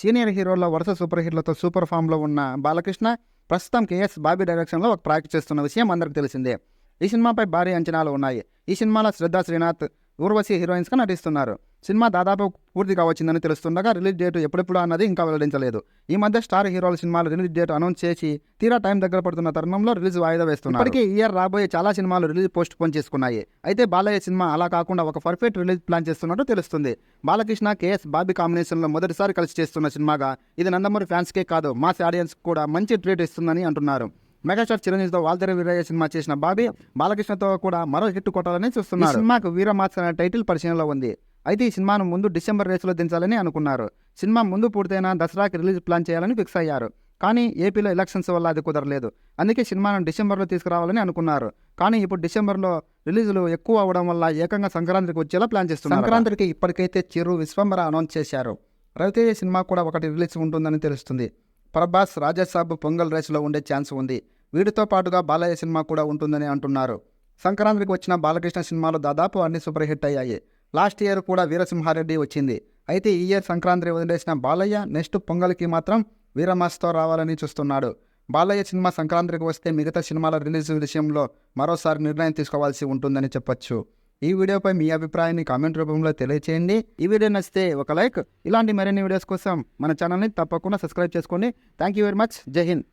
Senior హీరోల వరుస super హిట్లతో super ఫామ్లో ఉన్న బాలకృష్ణ ప్రస్తుతం కేఎస్ బాబీ డైరెక్షన్లో ఒక ప్రాజెక్ట్ చేస్తున్న విషయం అందరికీ తెలిసిందే. ఈ సినిమాపై భారీ అంచనాలు ఉన్నాయి. ఈ సినిమాలో శ్రద్ధా శ్రీనాథ్ ఊర్వశి హీరోయిన్స్గా నటిస్తున్నారు. సినిమా దాదాపు పూర్తి కావచ్చిందని తెలుస్తుండగా రిలీజ్ డేట్ ఎప్పుడెప్పుడు అన్నది ఇంకా వెల్లడించలేదు. ఈ మధ్య స్టార్ హీరోల సినిమాలు రిలీజ్ డేట్ అనౌన్స్ చేసి తీరా టైం దగ్గర పడుతున్న తరుణంలో రిలీజ్ వాయిదా వేస్తున్నారు. ఇప్పటికీ ఈ ఇయర్ రాబోయే చాలా సినిమాలు రిలీజ్ పోస్ట్ పోన్ చేసుకున్నాయి. అయితే బాలయ్య సినిమా అలా కాకుండా ఒక పర్ఫెక్ట్ రిలీజ్ ప్లాన్ చేస్తున్నట్టు తెలుస్తుంది. బాలకృష్ణ కేఎస్ బాబీ కాంబినేషన్లో మొదటిసారి కలిసి చేస్తున్న సినిమాగా ఇది నందమూరి ఫ్యాన్స్కే కాదు మాస్ ఆడియన్స్ కూడా మంచి ట్రీట్ ఇస్తుందని అంటున్నారు. మెగాస్టార్ చిరంజీవితో వాల్తెర వీరయ్య సినిమా చేసిన బాబీ బాలకృష్ణతో కూడా మరో హిట్ కొట్టాలని చూస్తున్నారు. సినిమాకు వీరమాస్ అనే టైటిల్ పరిచయంలో ఉంది. అయితే ఈ సినిమాను ముందు డిసెంబర్ రేసులో దించాలని అనుకున్నారు. సినిమా ముందు పూర్తయిన దసరాకి రిలీజ్ ప్లాన్ చేయాలని ఫిక్స్ అయ్యారు. కానీ ఏపీలో ఎలక్షన్స్ వల్ల అది కుదరలేదు. అందుకే సినిమాను డిసెంబర్లో తీసుకురావాలని అనుకున్నారు. కానీ ఇప్పుడు డిసెంబర్లో రిలీజులు ఎక్కువ అవడం వల్ల ఏకంగా సంక్రాంతికి వచ్చేలా ప్లాన్ చేస్తున్నారు. సంక్రాంతికి ఇప్పటికైతే చిరు విశ్వంబర అనౌన్స్ చేశారు. రవితేజ సినిమా కూడా ఒకటి రిలీజ్ ఉంటుందని తెలుస్తుంది. ప్రభాస్ రాజాసాబ్ పొంగల్ రేసులో ఉండే ఛాన్స్ ఉంది. వీటితో పాటుగా బాలయ్య సినిమా కూడా ఉంటుందని అంటున్నారు. సంక్రాంతికి వచ్చిన బాలకృష్ణ సినిమాలు దాదాపు అన్ని సూపర్ హిట్ అయ్యాయి. లాస్ట్ ఇయర్ కూడా వీరసింహారెడ్డి వచ్చింది. అయితే ఈ ఇయర్ సంక్రాంతి వదిలేసిన బాలయ్య నెక్స్ట్ పొంగల్కి మాత్రం వీరమాస్తో రావాలని చూస్తున్నాడు. బాలయ్య సినిమా సంక్రాంతికి వస్తే మిగతా సినిమాల రిలీజ్ విషయంలో మరోసారి నిర్ణయం తీసుకోవాల్సి ఉంటుందని చెప్పొచ్చు. ఈ వీడియోపై మీ అభిప్రాయాన్ని కామెంట్ రూపంలో తెలియచేయండి. ఈ వీడియో నచ్చితే ఒక లైక్. ఇలాంటి మరిన్ని వీడియోస్ కోసం మన ఛానల్ని తప్పకుండా సబ్స్క్రైబ్ చేసుకోండి. థ్యాంక్ యూ వెరీ మచ్ జై హింద్